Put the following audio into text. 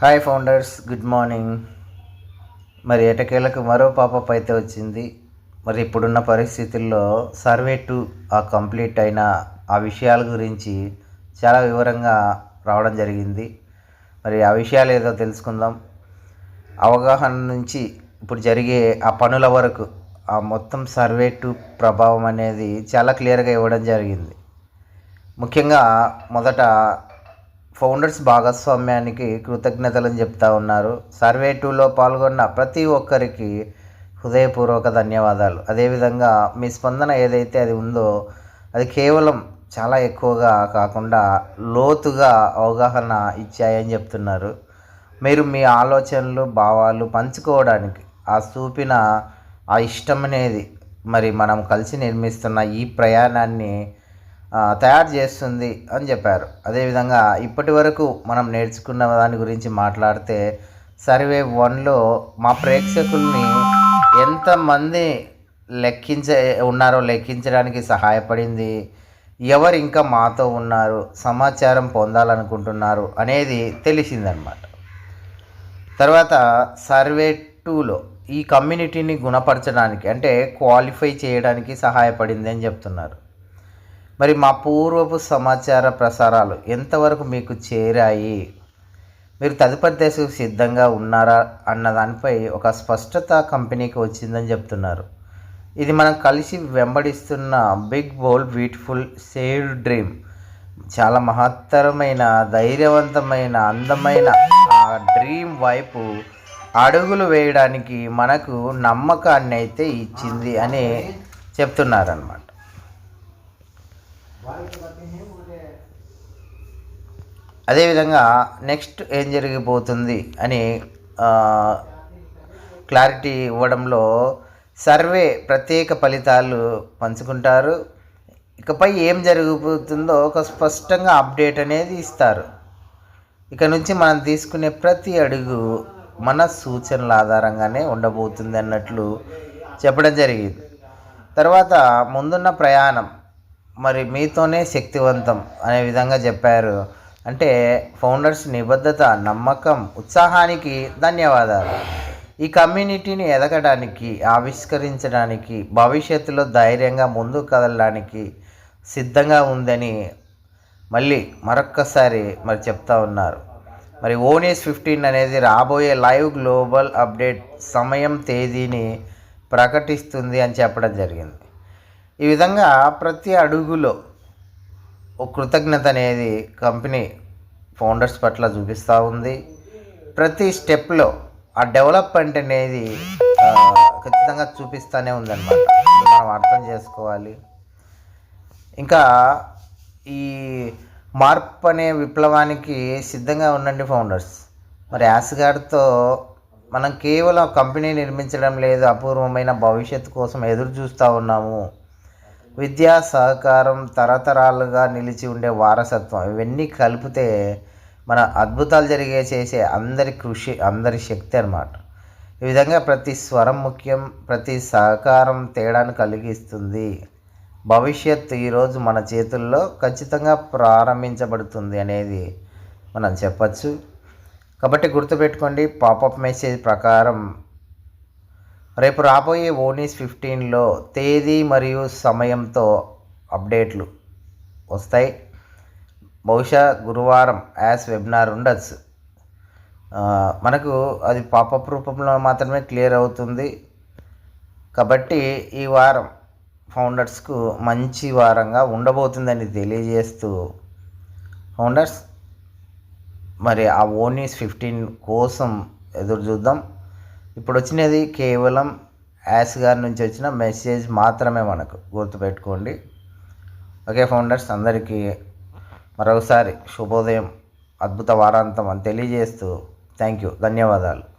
Hi founders good morning మరి ఎటకేలకు మరో popup అయితే వచ్చింది. మరి ఇప్పుడున్న పరిస్థితుల్లో సర్వే టు ఆ కంప్లీట్ అయిన ఆ విషయాల గురించి చాలా వివరంగా రావడం జరిగింది. మరి ఆ విషయాలు ఏదో తెలుసుకుందాం. అవగాహన నుంచి ఇప్పుడు జరిగే ఆ పనుల వరకు ఆ మొత్తం సర్వే టు ప్రభావం అనేది చాలా క్లియర్గా ఇవ్వడం జరిగింది. ముఖ్యంగా మొదట ఫౌండర్స్ భాగస్వామ్యానికి కృతజ్ఞతలను చెప్తా ఉన్నారు. సర్వే టూలో పాల్గొన్న ప్రతి ఒక్కరికి హృదయపూర్వక ధన్యవాదాలు. అదేవిధంగా మీ స్పందన ఏదైతే అది ఉందో అది కేవలం చాలా ఎక్కువగా కాకుండా లోతుగా అవగాహన ఇచ్చాయని చెప్తున్నారు. మీరు మీ ఆలోచనలు భావాలు పంచుకోవడానికి ఆ చూపిన ఆ ఇష్టం అనేది మరి మనం కలిసి నిర్మిస్తున్న ఈ ప్రయాణాన్ని తయారు చేస్తుంది అని చెప్పారు. అదేవిధంగా ఇప్పటి వరకు మనం నేర్చుకున్న దాని గురించి మాట్లాడితే సర్వే వన్లో మా ప్రేక్షకుల్ని ఎంతమంది లెక్కించే ఉన్నారో లెక్కించడానికి సహాయపడింది ఎవరు ఇంకా మాతో ఉన్నారు సమాచారం పొందాలనుకుంటున్నారు అనేది తెలిసిందనమాట. తర్వాత సర్వే టూలో ఈ కమ్యూనిటీని గుణపరచడానికి అంటే క్వాలిఫై చేయడానికి సహాయపడింది అని చెప్తున్నారు. మరి మా పూర్వపు సమాచార ప్రసారాలు ఎంతవరకు మీకు చేరాయి? మీరు తదుపరి దశకు సిద్ధంగా ఉన్నారా అన్న దానిపై ఒక స్పష్టత కంపెనీకి వచ్చిందని చెప్తున్నారు. ఇది మనం కలిసి వెంబడిస్తున్న big bold beautiful save dream. చాలా మహత్తరమైన ధైర్యవంతమైన అందమైన ఆ డ్రీమ్ వైపు అడుగులు వేయడానికి మనకు నమ్మకాన్ని అయితే ఇచ్చింది అని చెప్తున్నారనమాట అదేవిధంగా నెక్స్ట్ ఏం జరిగిపోతుంది అని క్లారిటీ ఇవ్వడంలో సర్వే ప్రత్యేక ఫలితాలు పంచుకుంటారు. ఇకపై ఏం జరిగిపోతుందో ఒక స్పష్టంగా అప్డేట్ అనేది ఇస్తారు. ఇక నుంచి మనం తీసుకునే ప్రతి అడుగు మన సూచనల ఆధారంగానే ఉండబోతుంది అన్నట్లు చెప్పడం జరిగింది. తర్వాత ముందున్న ప్రయాణం. మరి మీతోనే శక్తివంతం అనే విధంగా చెప్పారు. అంటే ఫౌండర్స్ నిబద్ధత నమ్మకం ఉత్సాహానికి ధన్యవాదాలు. ఈ కమ్యూనిటీని ఎదగడానికి ఆవిష్కరించడానికి భవిష్యత్తులో ధైర్యంగా ముందు కదలడానికి సిద్ధంగా ఉందని మళ్ళీ మరొక్కసారి మరి చెప్తా ఉన్నారు. మరి ఓనియస్ ఫిఫ్టీన్ అనేది రాబోయే లైవ్ గ్లోబల్ అప్డేట్ సమయం తేదీని ప్రకటిస్తుంది అని చెప్పడం జరిగింది. ఈ విధంగా ప్రతి అడుగులో ఒక కృతజ్ఞత అనేది కంపెనీ ఫౌండర్స్ పట్ల చూపిస్తూ ఉంది. ప్రతి స్టెప్లో ఆ డెవలప్మెంట్ అనేది ఖచ్చితంగా చూపిస్తూనే ఉందన్నమాట. మనం అర్థం చేసుకోవాలి. ఇంకా ఈ మార్పు అనే విప్లవానికి సిద్ధంగా ఉండండి ఫౌండర్స్. మరి యాస్గార్డ్తో మనం కేవలం కంపెనీ నిర్మించడం లేదు అపూర్వమైన భవిష్యత్తు కోసం ఎదురు చూస్తూ ఉన్నాము. విద్యా సహకారం తరతరాలుగా నిలిచి ఉండే వారసత్వం. ఇవన్నీ కలిపితే మన అద్భుతాలు జరిగే చేసే అందరి కృషి అందరి శక్తి అన్నమాట. ఈ విధంగా ప్రతి స్వరం ముఖ్యం ప్రతి సహకారం తేడాను కలిగిస్తుంది. భవిష్యత్ ఈరోజు మన చేతుల్లో ఖచ్చితంగా ప్రారంభించబడుతుంది అనేది మనం చెప్పచ్చు. కాబట్టి గుర్తుపెట్టుకోండి పాపప్ మెసేజ్ ప్రకారం రేపు రాబోయే ఓనీస్ ఫిఫ్టీన్లో తేదీ మరియు సమయంతో అప్డేట్లు వస్తాయి. బహుశా గురువారం యాస్ వెబినార్ ఉండొచ్చు. మనకు అది పాపప్ రూపంలో మాత్రమే క్లియర్ అవుతుంది. కాబట్టి ఈ వారం ఫౌండర్స్కు మంచి వారంగా ఉండబోతుందని తెలియజేస్తూ ఫౌండర్స్ మరి ఆ ఓనీస్ ఫిఫ్టీన్ కోసం ఎదురు చూద్దాం ఇప్పుడు వచ్చినది కేవలం యాస్ గారి నుంచి వచ్చిన మెసేజ్ మాత్రమే మనకు గుర్తుపెట్టుకోండి. ఓకే ఫౌండర్స్ అందరికీ మరొకసారి శుభోదయం అద్భుత వారాంతం అని తెలియజేస్తూ థ్యాంక్ యూ ధన్యవాదాలు.